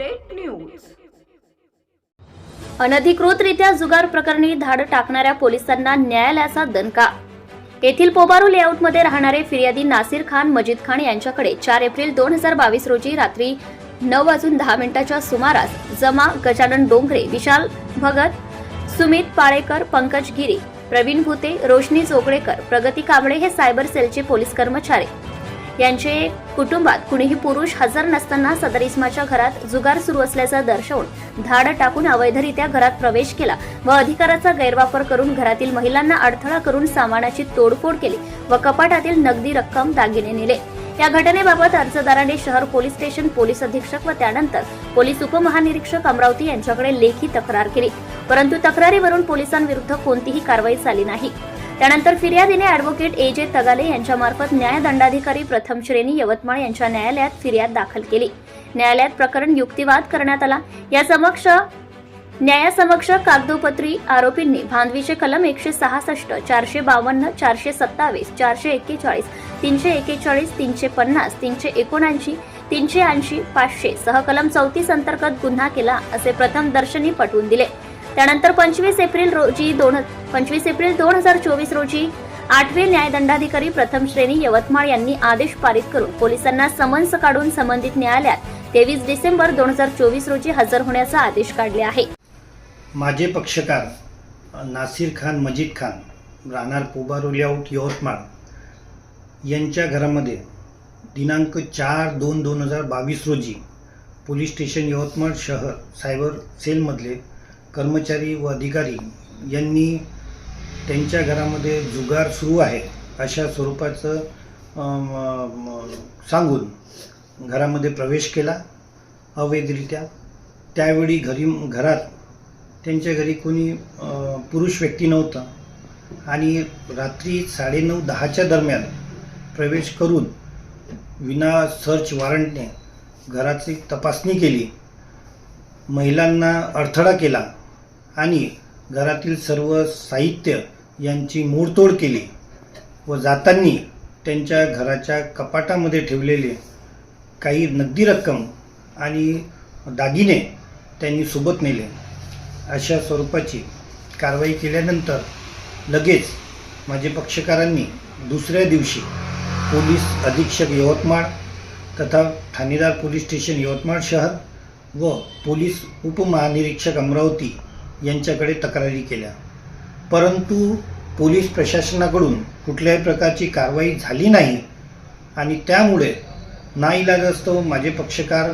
Update news अनधिकृतरित्या जुगार प्रकरणी धाड टाकणाऱ्या पोलिसांना न्यायालयाचा दणका. येथील पोबारू लेआउटमध्ये राहणारे फिर्यादी नासिर खान मजीद खान यांच्याकडे चार एप्रिल दोन हजार बावीस रोजी रात्री नऊ वाजून दहा मिनिटाच्या सुमारास जमा गजानन डोंगरे विशाल भगत सुमित पाळेकर पंकज गिरी प्रवीण भुते रोशनी जोगळेकर प्रगती कांबळे हे सायबर सेलचे पोलीस कर्मचारी. यांचे कुटुंबात कुणीही पुरुष हजर नसताना सदर इस्माच्या घरात जुगार सुरू असल्याचं दर्शवून धाड टाकून अवैधरित्या घरात प्रवेश केला व अधिकाराचा गैरवापर करून घरातील महिलांना अडथळा करून सामानाची तोडफोड केली व कपाटातील नगदी रक्कम दागिने नेले. या घटनेबाबत अर्जदाराने शहर पोलीस स्टेशन पोलीस अधीक्षक व त्यानंतर पोलीस उपमहानिरीक्षक अमरावती यांच्याकडे लेखी तक्रार केली. परंतु तक्रारीवरून पोलिसांविरुद्ध कोणतीही कारवाई झाली नाही. त्यानंतर फिर्यादीने अॅडव्होकेट ए जे तगाले यांच्यामार्फत न्यायदंडाधिकारी प्रथम श्रेणी यवतमाळ यांच्या न्यायालयात फिर्याद दाखल केली. न्यायालयात प्रकरण युक्तिवाद करण्यात आला. या समक्ष न्यायासमक्ष कागदोपत्री आरोपींनी भांदवीचे कलम एकशे सहासष्ट चारशे बावन्न चारशे सत्तावीस चारशे एक्केचाळीस तीनशे एक्केचाळीस तीनशे पन्नास तीनशे एकोणऐंशी तीनशे ऐंशी पाचशे सह कलम चौतीस अंतर्गत गुन्हा केला असे प्रथम दर्शनी पटवून दिले. त्यानंतर पंचवीस एप्रिल रोजी दोन पंचवीस एप्रिल दोन हजार चोवीस रोजी आठवे न्यायदंडाधिकारी प्रथम श्रेणी यवतमाळ यांनी आदेश पारित करून पोलिसांना समन्स काढून संबंधित न्यायालयात तेवीस डिसेंबर दोन हजार चोवीस रोजी हजर होण्याचा आदेश काढले आहे. माझे पक्षकार नासिर खान मजीद खान राहणार पोबारो लेआउट यवतमाळ यांच्या घरामध्ये दिनांक चार दोन दोन हजार बावीस रोजी पोलीस स्टेशन यवतमाळ शहर सायबर सेलमधले कर्मचारी व अधिकारी यांनी त्यांच्या घरामध्ये जुगार सुरू आहे अशा स्वरूपाचं सांगून घरामध्ये प्रवेश केला अवैधरित्या. त्यावेळी घरी घरात त्यांच्या घरी कोणी पुरुष व्यक्ती नव्हता. आणि रात्री साडेनऊ दहाच्या दरम्यान प्रवेश करून विना सर्च वॉरंटने घराची तपासणी केली. महिलांना अडथळा केला. आणि घरातील सर्व साहित्य यांची मोडतोड केली व जाताना त्यांच्या घराच्या कपाटामध्ये ठेवलेले काही नगदी रक्कम आणि दागिने त्यांनी सोबत नेले. अशा स्वरूपाची कारवाई केल्यानंतर लगेच माझे पक्षकारांनी दुसऱ्या दिवशी पोलीस अधीक्षक यवतमाळ तथा ठाणेदार पोलीस स्टेशन यवतमाळ शहर व पोलीस उपमहानिरीक्षक अमरावती यांच्याकडे तक्रारी केल्या. परंतु पोलीस प्रशासनाकडून कुठल्याही प्रकारची कारवाई झाली नाही आणि त्यामुळे नाईलाजास्तव माझे पक्षकार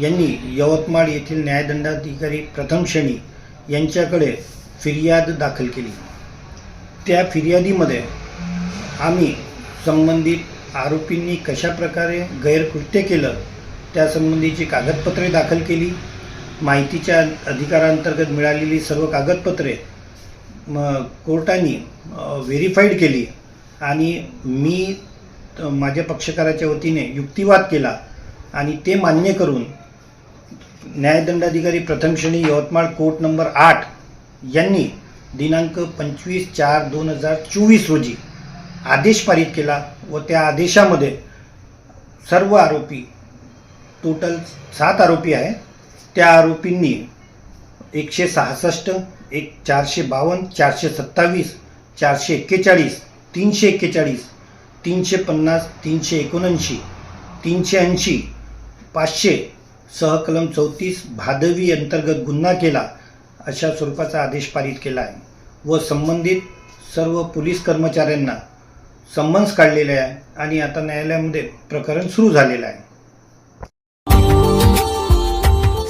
यांनी यवतमाळ येथील न्यायदंडाधिकारी प्रथम श्रेणी यांच्याकडे फिर्याद दाखल केली. त्या फिर्यादीमध्ये आम्ही संबंधित आरोपींनी कशाप्रकारे गैरकृत्य केलं त्यासंबंधीची कागदपत्रे दाखल केली माहितीच्या अधिकारांतर्गत मिळालेली सर्व कागदपत्रे म कोर्टाने व्हेरीफाईड केली आणि मी माझ्या पक्षकाराच्या वतीने युक्तिवाद केला आणि ते मान्य करून न्यायदंडाधिकारी प्रथम श्रेणी यवतमाळ कोर्ट नंबर आठ यांनी दिनांक पंचवीस चार दोन हजार चोवीस रोजी आदेश पारित केला व त्या आदेशामध्ये सर्व आरोपी टोटल सात आरोपी आहे त्या आरोपींनी एकशे सहासष्ट एक चारशे बावन्न चारशे सत्तावीस चारशे एक्केचाळीस तीनशे एक्केचाळीस तीनशे पन्नास तीनशे एकोणऐंशी तीनशे ऐंशी पाचशे सहकलम चौतीस भादवी अंतर्गत गुन्हा केला अशा स्वरूपाचा आदेश पारित केला आहे व संबंधित सर्व पोलीस कर्मचाऱ्यांना संमन्स काढलेले आहे आणि आता न्यायालयामध्ये प्रकरण सुरू झालेलं आहे.